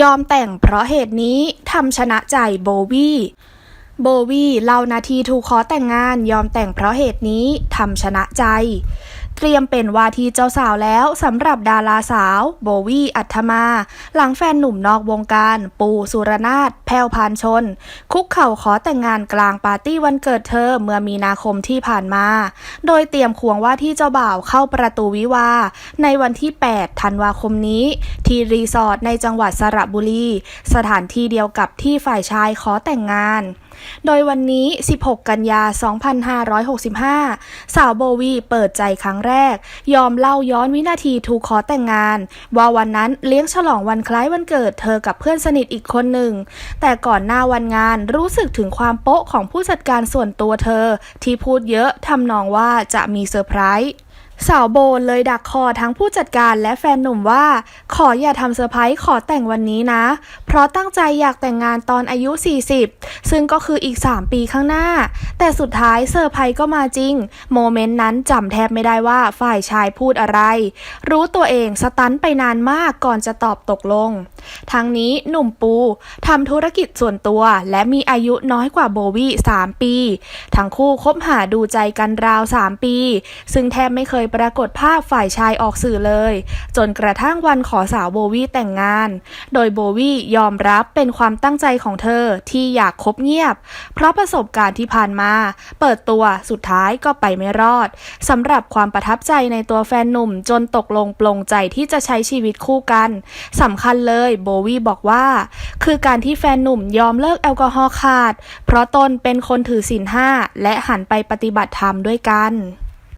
ยอมแต่งเพราะเหตุนี้ทำชนะใจโบวี่โบวี่เล่านาทีถูกขอแต่งงานยอมแต่งเพราะเหตุนี้ทำชนะใจ เตรียมเป็นว่าทีเจ้าสาวแล้วสำหรับดาราสาว โบวี่อัธมา หลังแฟนหนุ่มนอกวงการ ปูสุรนาถแพรวพานชน คุกเข่าขอแต่งงานกลางปาร์ตี้วันเกิดเธอเมื่อมีนาคมที่ผ่านมา โดยเตรียมควงว่าที่เจ้าบ่าวเข้าประตูวิวา ในวันที่ 8 ธันวาคมนี้ ที่รีสอร์ทในจังหวัดสระบุรี สถานที่เดียวกับที่ฝ่ายชายขอแต่งงาน โดยวันนี้ 16 กันยา 2565 สาวโบวีเปิดใจครั้งแรก ยอมเล่าย้อนวินาทีถูกขอแต่งงาน ว่าวันนั้นเลี้ยงฉลองวันคล้ายวันเกิดเธอกับเพื่อนสนิทอีกคนหนึ่ง แต่ก่อนหน้าวันงานรู้สึกถึงความโป๊ะของผู้จัดการส่วนตัวเธอ ที่พูดเยอะทำนองว่าจะมีเซอร์ไพรส์ สาวโบเลยดักคอทั้งผู้จัดการและแฟนหนุ่มว่า ขออย่าทำเซอร์ไพรส์ขอแต่งวันนี้นะ เพราะตั้งใจอยากแต่งงานตอนอายุ 40 ซึ่งก็คืออีก 3 ปีข้างหน้า แต่สุดท้ายเซอร์ไพรส์ก็มาจริง โมเมนต์นั้นจำแทบไม่ได้ว่าฝ่ายชายพูดอะไร รู้ตัวเองสตันไปนานมากก่อนจะตอบตกลง ทั้งนี้หนุ่มปูทำธุรกิจส่วนตัวและมีอายุน้อยกว่าโบวี่3ปี ทั้งคู่คบหาดูใจกันราว 3 ปี ซึ่งแทบไม่เคยปรากฏภาพฝ่ายชายออกสื่อเลย จนกระทั่งวันขอสาวโบวี่แต่งงาน โดยโบวี่ยอมรับเป็นความตั้งใจของเธอที่อยากคบเงียบ เพราะประสบการณ์ที่ผ่านมา เปิดตัวสุดท้ายก็ไปไม่รอดสำหรับความประทับใจในตัวแฟนหนุ่มจนตกลงปลงใจที่จะใช้ชีวิตคู่กันสำคัญเลยโบวี่บอกว่า คือการที่แฟนหนุ่มยอมเลิกแอลกอฮอล์ขาด เพราะตนเป็นคนถือศีลห้าและหันไปปฏิบัติธรรมด้วยกัน